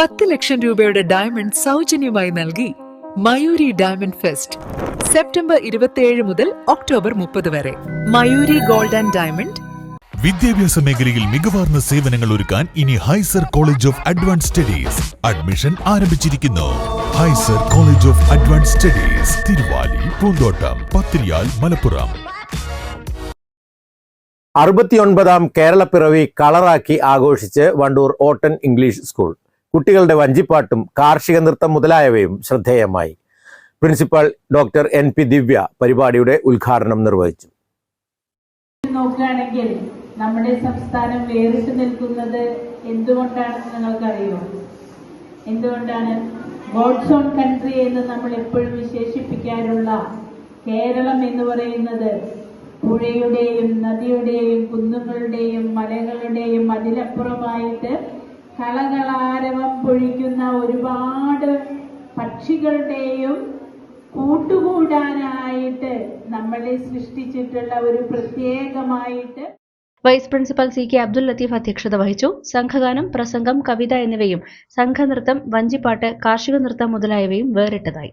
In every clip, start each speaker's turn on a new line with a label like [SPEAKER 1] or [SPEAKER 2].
[SPEAKER 1] പത്ത് ലക്ഷം രൂപയുടെ ഡയമണ്ട് സൗജന്യമായി നൽകി മയൂരി ഡയമണ്ട് ഫെസ്റ്റ് സെപ്റ്റംബർ ഇരുപത്തിയേഴ് മുതൽ ഒക്ടോബർ മുപ്പത് വരെ. മയൂരി ഗോൾഡ് ആൻഡ് ഡയമണ്ട്
[SPEAKER 2] വിദ്യാഭ്യാസ മേഖലയിൽ മികവാർന്ന സേവനങ്ങൾ ഒരുക്കാൻ ഇനി Hyser college of advance studies admission ആരംഭിച്ചിരിക്കുന്നു. Hyser college of advance studies Thiruvali Poonthottam Pathiriyal Malappuram.
[SPEAKER 3] അറുപത്തിയൊൻപതാം കേരളപ്പിറവി കളറാക്കി ആഘോഷിച്ച് വണ്ടൂർ ഓട്ടൻ ഇംഗ്ലീഷ് സ്കൂൾ. കുട്ടികളുടെ വഞ്ചിപ്പാട്ടും കാർഷിക നൃത്തം മുതലായവയും ശ്രദ്ധേയമായി. Principal doctor N P Divya പരിപാടിയുടെ ഉദ്ഘാടനം നിർവഹിച്ചു.
[SPEAKER 4] നോക്കുകയാണെങ്കിൽ നമ്മുടെ സംസ്ഥാനം വേറിട്ട് നിൽക്കുന്നത് എന്തുകൊണ്ടാണെന്ന് നിങ്ങൾക്കറിയോ? എന്തുകൊണ്ടാണ് ഗോഡ്സ് ഓൺ കൺട്രി എന്ന് നമ്മൾ എപ്പോഴും വിശേഷിപ്പിക്കാനുള്ള കേരളം എന്ന് പറയുന്നത് പുഴയുടെയും നദിയുടെയും കുന്നുകളുടെയും മലകളുടെയും അതിലപ്പുറമായിട്ട് കളകളാരവം പൊഴിക്കുന്ന ഒരുപാട് പക്ഷികളുടെയും കൂട്ടുകൂടാനായിട്ട് നമ്മളെ സൃഷ്ടിച്ചിട്ടുള്ള ഒരു പ്രത്യേകമായിട്ട്
[SPEAKER 5] vice principal C K Abdul Latheef അധ്യക്ഷത വഹിച്ചു. സംഘഗാനം പ്രസംഗം കവിത എന്നിവയും സംഘനൃത്തം വഞ്ചിപ്പാട്ട് കാർഷിക നൃത്തം മുതലായവയും വേറിട്ടതായി.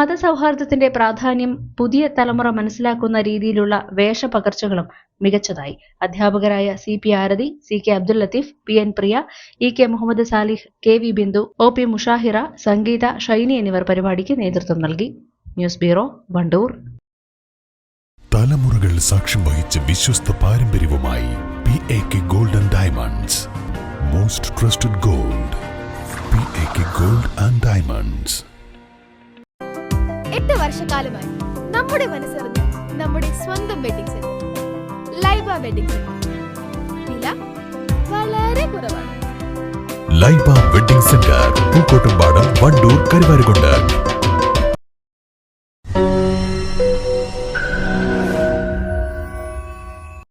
[SPEAKER 5] മതസൗഹാർദ്ദത്തിന്റെ പ്രാധാന്യം പുതിയ തലമുറ മനസ്സിലാക്കുന്ന രീതിയിലുള്ള വേഷപകർച്ചകളും മികച്ചതായി. അധ്യാപകരായ C P Arathi C K Abdul Latheef P N Priya E K Muhammad Salih K V Bindu O P Mushahira Sangeetha Shiny എന്നിവർ പരിപാടിക്ക് നേതൃത്വം നൽകി. News bureau Wandoor.
[SPEAKER 2] തലമുറകൾ സാക്ഷ്യം വഹിച്ച വിശ്വസ്ത പാരമ്പര്യവുമായി P A K golden diamonds. Most trusted gold. P A K gold and diamonds.
[SPEAKER 6] വർഷക്കാലമായി നമ്മുടെ മനസ്സറിഞ്ഞ് നമ്മുടെ സ്വന്തം wedding centre Laiba wedding centre വളരെ കുറവാണ്.
[SPEAKER 2] Laiba wedding centre Pookkottumpadam Wandoor Karuvarakundu.